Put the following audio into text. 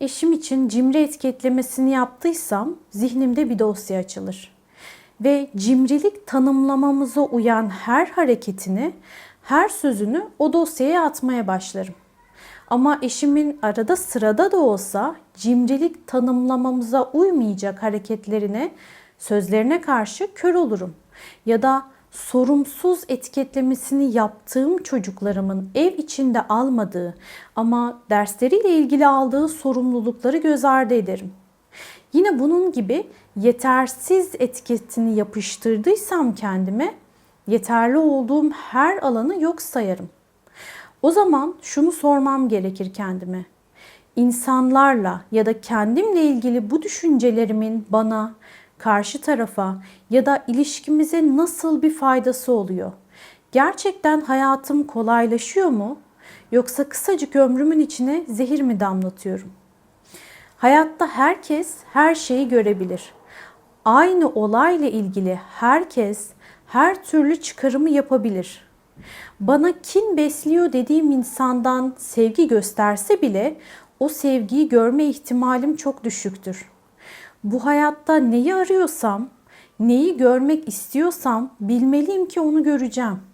eşim için cimri etiketlemesini yaptıysam zihnimde bir dosya açılır. Ve cimrilik tanımlamamıza uyan her hareketini, her sözünü o dosyaya atmaya başlarım. Ama eşimin arada sırada da olsa cimrilik tanımlamamıza uymayacak hareketlerine, sözlerine karşı kör olurum. Ya da sorumsuz etiketlemesini yaptığım çocuklarımın ev içinde almadığı ama dersleriyle ilgili aldığı sorumlulukları göz ardı ederim. Yine bunun gibi yetersiz etiketini yapıştırdıysam kendime yeterli olduğum her alanı yok sayarım. O zaman şunu sormam gerekir kendime. İnsanlarla ya da kendimle ilgili bu düşüncelerimin bana, karşı tarafa ya da ilişkimize nasıl bir faydası oluyor? Gerçekten hayatım kolaylaşıyor mu? Yoksa kısacık ömrümün içine zehir mi damlatıyorum? Hayatta herkes her şeyi görebilir. Aynı olayla ilgili herkes her türlü çıkarımı yapabilir. Bana kin besliyor dediğim insandan sevgi gösterse bile o sevgiyi görme ihtimalim çok düşüktür. Bu hayatta neyi arıyorsam, neyi görmek istiyorsam bilmeliyim ki onu göreceğim.